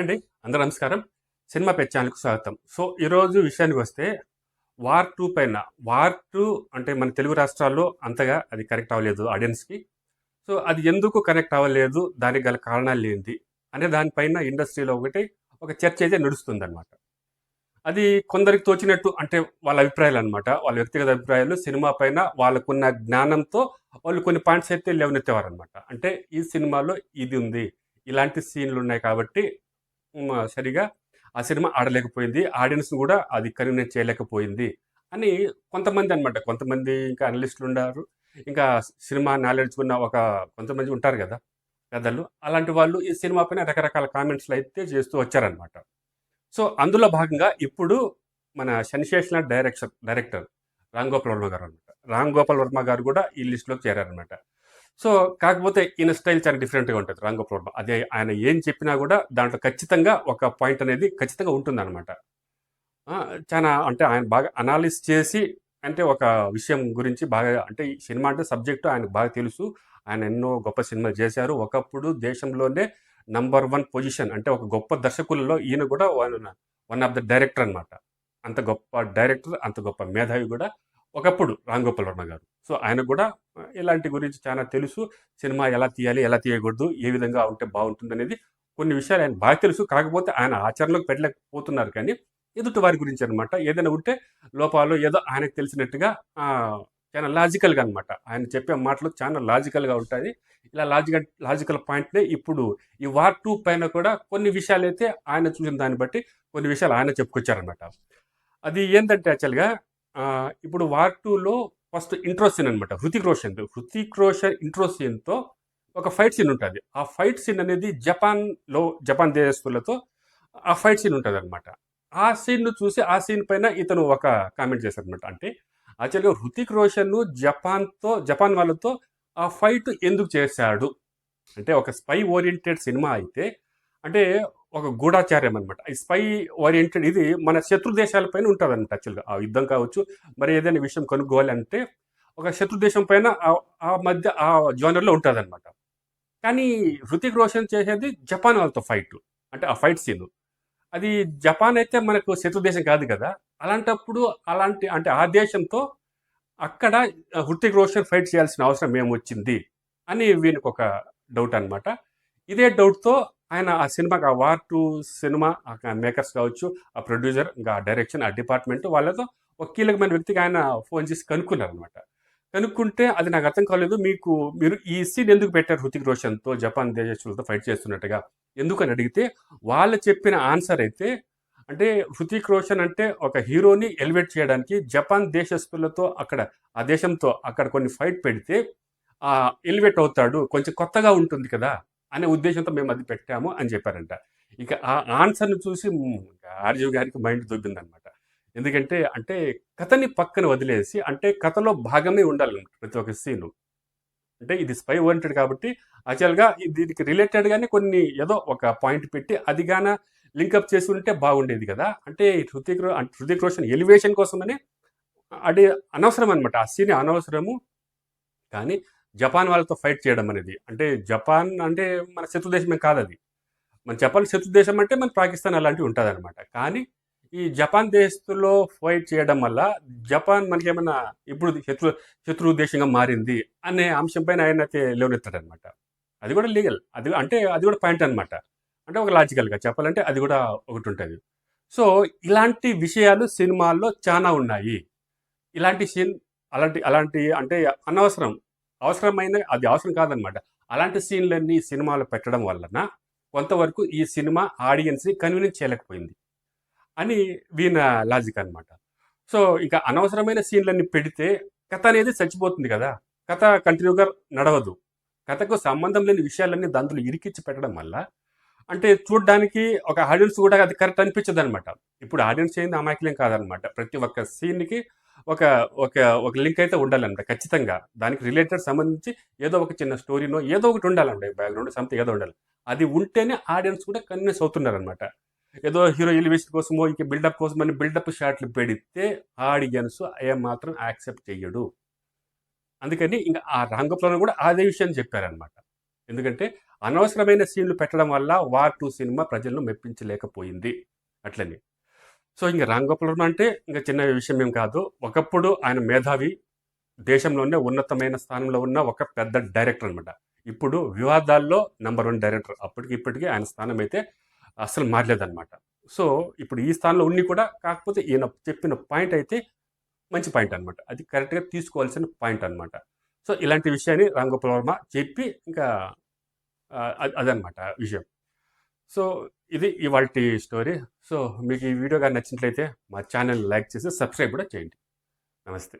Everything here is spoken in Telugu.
అండి. అందరూ నమస్కారం. సినిమా పెట్ ఛానల్కు స్వాగతం. సో ఈరోజు విషయానికి వస్తే వార్ టూ పైన వార్ టూ అంటే మన తెలుగు రాష్ట్రాల్లో అంతగా అది కనెక్ట్ అవ్వలేదు ఆడియన్స్కి. సో అది ఎందుకు కనెక్ట్ అవ్వలేదు దానికి గల కారణాలు ఏంటి అనే దానిపైన ఇండస్ట్రీలో ఒకటి ఒక చర్చ అయితే నడుస్తుంది అనమాట అది కొందరికి తోచినట్టు అంటే వాళ్ళ అభిప్రాయాలు అనమాట వాళ్ళ వ్యక్తిగత అభిప్రాయాలు సినిమా పైన వాళ్ళకున్న జ్ఞానంతో వాళ్ళు కొన్ని పాయింట్స్ అయితే లేవనెత్తేవారు అనమాట అంటే ఈ సినిమాలో ఇది ఉంది ఇలాంటి సీన్లు ఉన్నాయి కాబట్టి సరిగా ఆ సినిమా ఆడలేకపోయింది. ఆడియన్స్ కూడా అది కన్వీనియన్స్ చేయలేకపోయింది అని కొంతమంది అనమాట కొంతమంది ఇంకా అనలిస్టులు ఉన్నారు. ఇంకా సినిమా నాలెడ్జ్ ఉన్న ఒక కొంతమంది ఉంటారు కదా పెద్దలు. అలాంటి వాళ్ళు ఈ సినిమా పైన రకరకాల కామెంట్స్లు అయితే చేస్తూ వచ్చారనమాట సో అందులో భాగంగా ఇప్పుడు మన sensational direction director Ram Gopal Varma గారు అనమాట రామ్ గోపాల్ వర్మ గారు కూడా ఈ లిస్టులోకి చేరారనమాట సో కాకపోతే ఈయన స్టైల్ చాలా డిఫరెంట్గా ఉంటుంది రామ్ గోపాల్ అదే ఆయన ఏం చెప్పినా కూడా దాంట్లో ఖచ్చితంగా ఒక పాయింట్ అనేది ఖచ్చితంగా ఉంటుందన్నమాట. చాలా అంటే ఆయన బాగా అనాలిస్ చేసి అంటే ఒక విషయం గురించి బాగా అంటే ఈ సినిమా అంటే సబ్జెక్టు ఆయనకు బాగా తెలుసు. ఆయన ఎన్నో గొప్ప సినిమాలు చేశారు. ఒకప్పుడు దేశంలోనే నంబర్ వన్ పొజిషన్ అంటే ఒక గొప్ప దర్శకులలో ఈయన కూడా one one of the director అనమాట అంత గొప్ప డైరెక్టర్ అంత గొప్ప మేధావి కూడా ఒకప్పుడు రాంగోపాల్ వర్మ గారు. సో ఆయన కూడా ఇలాంటి గురించి చాలా తెలుసు. సినిమా ఎలా తీయాలి ఎలా తీయకూడదు ఏ విధంగా ఉంటే బాగుంటుంది అనేది కొన్ని విషయాలు ఆయన బాగా తెలుసు. కాకపోతే ఆయన ఆచరణలోకి పెట్టలేకపోతున్నారు కానీ ఎదుటి వారి గురించి అనమాట ఏదైనా ఉంటే లోపాలు ఏదో ఆయనకు తెలిసినట్టుగా చాలా లాజికల్గా అనమాట ఆయన చెప్పే మాటలు చాలా లాజికల్గా ఉంటాయి. ఇలా లాజికల్ లాజికల్ పాయింట్నే ఇప్పుడు ఈ వార్ టూ పైన కూడా కొన్ని విషయాలు అయితే ఆయన చూసిన దాన్ని బట్టి కొన్ని విషయాలు ఆయన చెప్పుకొచ్చారనమాట అది ఏంటంటే యాక్చువల్గా ఇప్పుడు వార్ టూలో ఫస్ట్ ఇంట్రో సీన్ అనమాట హృతిక్ రోషన్ హృతిక్ రోషన్ ఇంట్రో సీన్తో ఒక ఫైట్ సీన్ ఉంటుంది. ఆ ఫైట్ సీన్ అనేది జపాన్లో జపాన్ దేశస్తులతో ఆ ఫైట్ సీన్ ఉంటుంది అనమాట ఆ సీన్ను చూసి ఆ సీన్ పైన ఇతను ఒక కామెంట్ చేశారు అనమాట అంటే యాక్చువల్గా హృతిక్ రోషన్ను జపాన్తో జపాన్ వాళ్ళతో ఆ ఫైట్ ఎందుకు చేశాడు? అంటే ఒక స్పై ఓరియంటెడ్ సినిమా అయితే అంటే ఒక గూఢాచార్యం అనమాట ఈ స్పై ఓరియంటెడ్ ఇది మన శత్రు దేశాలపైన ఉంటుంది అనమాట యాక్చువల్గా ఆ యుద్ధం కావచ్చు మరి ఏదైనా విషయం కనుక్కోవాలి అంటే ఒక శత్రు దేశం పైన ఆ- మధ్య ఆ జోనర్లో ఉంటుంది అనమాట కానీ హృతిక్ రోషన్ చేసేది జపాన్ వాళ్ళతో ఫైట్ అంటే ఆ ఫైట్ సీన్ అది జపాన్ అయితే మనకు శత్రు దేశం కాదు కదా. అలాంటప్పుడు అలాంటి అంటే ఆ దేశంతో అక్కడ హృతిక్ రోషన్ ఫైట్ చేయాల్సిన అవసరం ఏమొచ్చింది అని వీనికి ఒక డౌట్ అనమాట ఇదే డౌట్తో ఆయన ఆ సినిమాకి ఆ వార్ టూ సినిమా మేకర్స్ కావచ్చు ఆ ప్రొడ్యూసర్ ఇంకా ఆ డైరెక్షన్ ఆ డిపార్ట్మెంట్ వాళ్ళతో ఒక కీలకమైన వ్యక్తికి ఆయన ఫోన్ చేసి కనుక్కున్నారనమాట కనుక్కుంటే అది నాకు అర్థం కాలేదు మీకు మీరు ఈ సీన్ ఎందుకు పెట్టారు హృతిక్ రోషన్తో జపాన్ దేశస్తులతో ఫైట్ చేస్తున్నట్టుగా? ఎందుకని అడిగితే వాళ్ళు చెప్పిన ఆన్సర్ అయితే అంటే హృతిక్ రోషన్ అంటే ఒక హీరోని ఎలివేట్ చేయడానికి జపాన్ దేశస్తులతో అక్కడ ఆ దేశంతో అక్కడ కొన్ని ఫైట్ పెడితే ఆ ఎలివేట్ అవుతాడు కొంచెం కొత్తగా ఉంటుంది కదా? అనే ఉద్దేశంతో మేము అది పెట్టాము అని చెప్పారంట. ఇక ఆ ఆన్సర్ని చూసి ఆర్జీవ్ గారికి మైండ్ దొబ్బిందనమాట. ఎందుకంటే అంటే కథని పక్కన వదిలేసి అంటే కథలో భాగమే ఉండాలి ప్రతి ఒక్క సీను. అంటే ఇది స్పై ఓరియంటెడ్ కాబట్టి యాక్చువల్గా దీనికి రిలేటెడ్గానే కొన్ని ఏదో ఒక పాయింట్ పెట్టి అదిగాన లింకప్ చేసి ఉంటే బాగుండేది కదా. అంటే హృతిక్ రో- హృతిక్ రోషన్ ఎలివేషన్ కోసమని అది అనవసరం అనమాట ఆ సీన్ అనవసరము. కానీ జపాన్ వాళ్ళతో ఫైట్ చేయడం అనేది. అంటే జపాన్ అంటే మన శత్రు దేశమే కాదు అది మన జపాన్ శత్రు దేశం అంటే మన పాకిస్తాన్ అలాంటివి ఉంటుంది అనమాట కానీ ఈ జపాన్ దేశంలో ఫైట్ చేయడం వల్ల జపాన్ మనకేమైనా ఇప్పుడు శత్రు శత్రు దేశంగా మారింది అనే అంశం పైన ఆయన అయితే లేవనెత్తాడనమాట అది కూడా లీగల్. అది అంటే అది కూడా పాయింట్ అనమాట అంటే ఒక లాజికల్గా చెప్పాలంటే అది కూడా ఒకటి ఉంటుంది. సో ఇలాంటి విషయాలు సినిమాల్లో చాలా ఉన్నాయి. ఇలాంటి సీన్ అలాంటి అలాంటి అంటే అనవసరం. అవసరమైన అది అవసరం కాదనమాట. అలాంటి సీన్లన్నీ సినిమాలు పెట్టడం వలన కొంతవరకు ఈ సినిమా ఆడియన్స్ని కన్వీనెన్స్ చేయలేకపోయింది అని వీణ లాజిక్ అనమాట. సో ఇంకా అనవసరమైన సీన్లన్నీ పెడితే కథ అనేది చచ్చిపోతుంది కదా. కథ కంటిన్యూగా నడవదు. కథకు సంబంధం లేని విషయాలన్నీ దాంట్లో ఇరికిచ్చి పెట్టడం వల్ల అంటే చూడడానికి ఒక ఆడియన్స్ కూడా అది కరెక్ట్ అనిపించదు అనమాట ఇప్పుడు ఆడియన్స్ ఏంది అమాయకులేం కాదనమాట. ప్రతి ఒక్క సీన్కి ఒక ఒక ఒక లింక్ అయితే ఉండాలన్నమాట ఖచ్చితంగా. దానికి రిలేటెడ్ సంబంధించి ఏదో ఒక చిన్న స్టోరీనో ఏదో ఒకటి ఉండాలండి బ్యాక్గ్రౌండ్ సంథింగ్ ఏదో ఉండాలి. అది ఉంటేనే ఆడియన్స్ కూడా కన్విన్స్ అవుతున్నారనమాట ఏదో హీరో ఎలివేషన్ కోసమో ఇంక బిల్డప్ కోసం అని బిల్డప్ షాట్లు పెడితే ఆడియన్స్ ఏమాత్రం యాక్సెప్ట్ చేయడు అందుకని ఇంకా ఆ రంగప్లను కూడా అదే విషయాన్ని చెప్పారనమాట ఎందుకంటే అనవసరమైన సీన్లు పెట్టడం వల్ల వార్ టూ సినిమా ప్రజలను మెప్పించలేకపోయింది. అట్లని. సో ఇంకా రామ్ గోపాల్ వర్మ అంటే ఇంకా చిన్న విషయం ఏం కాదు. ఒకప్పుడు ఆయన మేధావి దేశంలోనే ఉన్నతమైన స్థానంలో ఉన్న ఒక పెద్ద డైరెక్టర్ అనమాట ఇప్పుడు వివాదాల్లో నెంబర్ వన్ డైరెక్టర్. అప్పటికి ఇప్పటికీ ఆయన స్థానం అయితే అసలు మారలేదన్నమాట. సో ఇప్పుడు ఈ స్థానంలో ఉన్ని కూడా కాకపోతే ఈయన చెప్పిన పాయింట్ అయితే మంచి పాయింట్ అనమాట అది కరెక్ట్గా తీసుకోవాల్సిన పాయింట్ అనమాట సో ఇలాంటి విషయాన్ని రామ్ గోపాల్ వర్మ చెప్పి ఇంకా అదనమాట విషయం. సో ఇది ఇవాళ స్టోరీ. సో మీకు ఈ వీడియో కానీ నచ్చినట్లయితే మా ఛానల్ లైక్ చేసి సబ్స్క్రైబ్ కూడా చేయండి. నమస్తే.